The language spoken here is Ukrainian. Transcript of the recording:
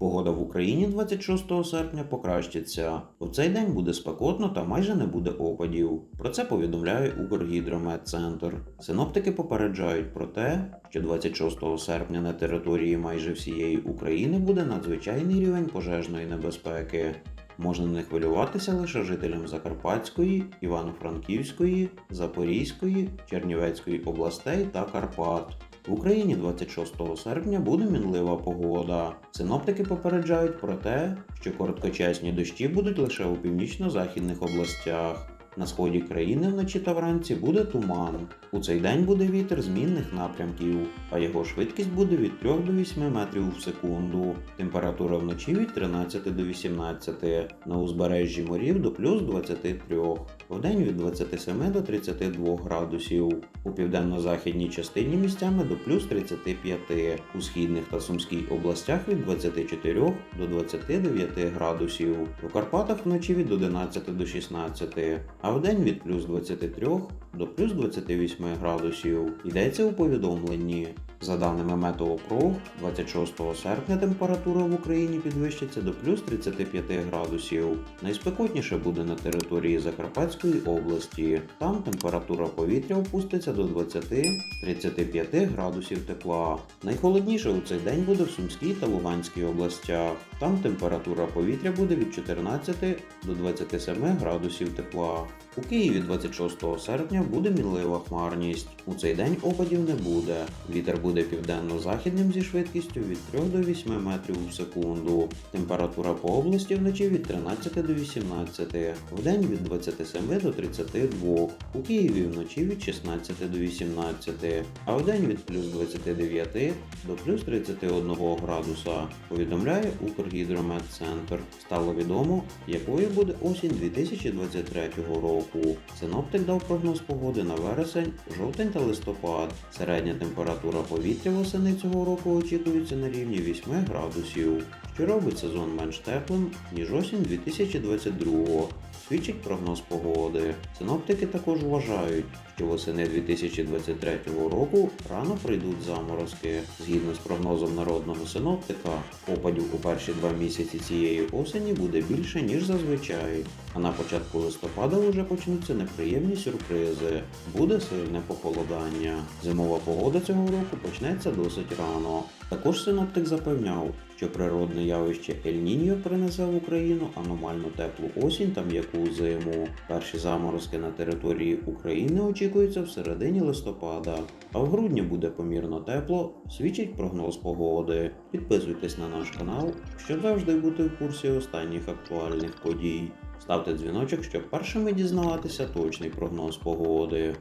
Погода в Україні 26 серпня покращиться. У цей день буде спекотно та майже не буде опадів. Про це повідомляє Укргідрометцентр. Синоптики попереджають про те, що 26 серпня на території майже всієї України буде надзвичайний рівень пожежної небезпеки. Можна не хвилюватися лише жителям Закарпатської, Івано-Франківської, Запорізької, Чернівецької областей та Карпат. В Україні 26 серпня буде мінлива погода. Синоптики попереджають про те, що короткочасні дощі будуть лише у північно-західних областях. На сході країни вночі та вранці буде туман. У цей день буде вітер змінних напрямків, а його швидкість буде від 3 до 8 метрів в секунду. Температура вночі від 13 до 18, на узбережжі морів до плюс 23, вдень від 27 до 32 градусів. У південно-західній частині місцями до плюс 35, у східних та сумській областях від 24 до 29 градусів, у Карпатах вночі від 11 до 16, а вдень від плюс 23 до плюс 28 градусів. Йдеться у повідомленні. За даними Метеопров, 26 серпня температура в Україні підвищиться до плюс 35 градусів. Найспекотніше буде на території Закарпатської області. Там температура повітря опуститься до 20-35 градусів тепла. Найхолодніше у цей день буде в Сумській та Луганській областях. Там температура повітря буде від 14 до 27 градусів тепла. У Києві 26 серпня буде мінлива хмарність. У цей день опадів не буде. Вітер буде південно-західним зі швидкістю від 3 до 8 метрів у секунду. Температура по області вночі від 13 до 18, вдень від 27 до 32, у Києві вночі від 16 до 18, а вдень від плюс 29 до плюс 31 градуса, повідомляє Укргідрометцентр. Стало відомо, якою буде осінь 2023 року. Синоптик дав прогноз погоди на вересень, жовтень та листопад. Середня температура повітря восени цього року очікується на рівні 8 градусів, що робить сезон менш теплим, ніж осінь 2022 свідчить прогноз погоди. Синоптики також вважають, що восени 2023 року рано прийдуть заморозки. Згідно з прогнозом народного синоптика, опадів у перші два місяці цієї осені буде більше, ніж зазвичай. А на початку листопада вже почнуться неприємні сюрпризи. Буде сильне похолодання. Зимова погода цього року почнеться досить рано. Також синоптик запевняв, що природне явище Ель-Ніньо принесе в Україну аномально теплу осінь та м'яку зиму. Перші заморозки на території України очікуються в середині листопада, а в грудні буде помірно тепло, свідчить прогноз погоди. Підписуйтесь на наш канал, щоб завжди бути в курсі останніх актуальних подій. Ставте дзвіночок, щоб першими дізнаватися точний прогноз погоди.